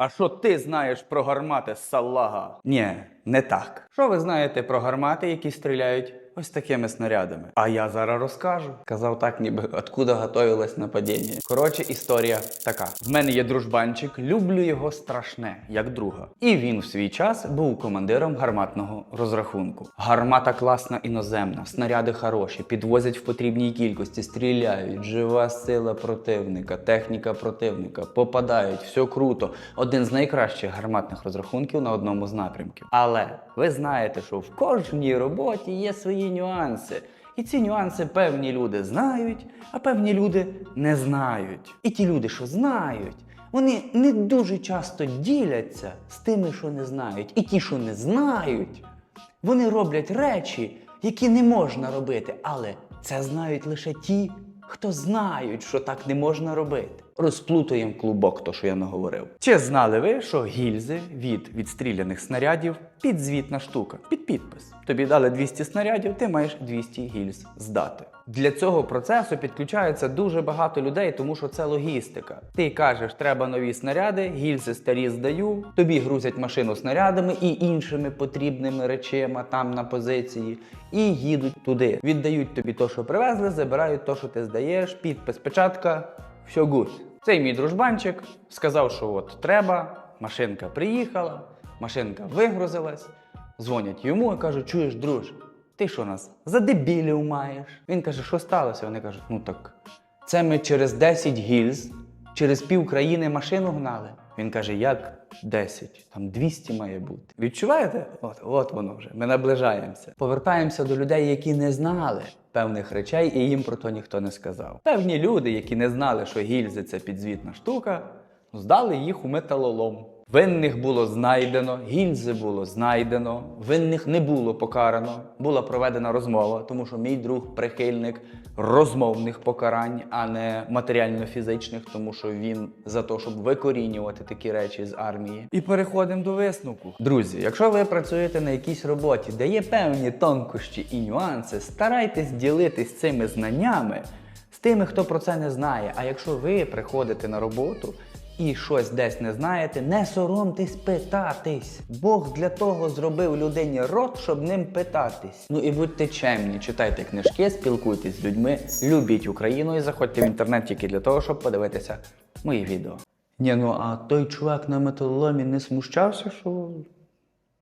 А що ти знаєш про гармати салага? Ні, не так. Що ви знаєте про гармати, які стріляють ось такими снарядами? А я зараз розкажу. Казав так, ніби откуда готовилось нападіння. Коротше, історія така: в мене є дружбанчик, люблю його страшне, як друга. І він в свій час був командиром гарматного розрахунку. Гармата класна іноземна, снаряди хороші, підвозять в потрібній кількості, стріляють, жива сила противника, техніка противника, попадають, все круто. Один з найкращих гарматних розрахунків на одному з напрямків. Але ви знаєте, що в кожній роботі є свої нюанси. І ці нюанси певні люди знають, а певні люди не знають. І ті люди, що знають, вони не дуже часто діляться з тими, що не знають. І ті, що не знають, вони роблять речі, які не можна робити, але це знають лише ті, хто знають, що так не можна робити. Розплутуємо клубок, то що я наговорив. Чи знали ви, що гільзи від відстріляних снарядів підзвітна штука, під підпис? Тобі дали 200 снарядів, ти маєш 200 гільз здати. Для цього процесу підключається дуже багато людей, тому що це логістика. Ти кажеш, треба нові снаряди, гільзи старі здаю, тобі грузять машину снарядами і іншими потрібними речима там на позиції, і їдуть туди. Віддають тобі то, що привезли, забирають то, що ти здаєш, підпис, печатка, все гуд. Цей мій дружбанчик сказав, що от треба, машинка приїхала, машинка вигрузилась, дзвонять йому і кажуть, чуєш, друж, ти що нас за дебілів маєш? Він каже, що сталося? Вони кажуть, ну так, це ми через 10 гільз, через пів країни машину гнали. Він каже, як 10? Там 200 має бути. Відчуваєте? От, от воно вже. Ми наближаємося. Повертаємося до людей, які не знали певних речей, і їм про то ніхто не сказав. Певні люди, які не знали, що гільзи це підзвітна штука, здали їх у металолом. Винних було знайдено, гільзи було знайдено, винних не було покарано. Була проведена розмова, тому що мій друг прихильник розмовних покарань, а не матеріально-фізичних, тому що він за те, щоб викорінювати такі речі з армії. І переходимо до висновку. Друзі, якщо ви працюєте на якійсь роботі, де є певні тонкощі і нюанси, старайтесь ділитись цими знаннями з тими, хто про це не знає. А якщо ви приходите на роботу і щось десь не знаєте, не соромтесь питатись. Бог для того зробив людині рот, щоб ним питатись. Ну і будьте чемні, читайте книжки, спілкуйтесь з людьми, любіть Україну і заходьте в інтернет тільки для того, щоб подивитися мої відео. Ні, ну а той чувак на металоломі не смущався, що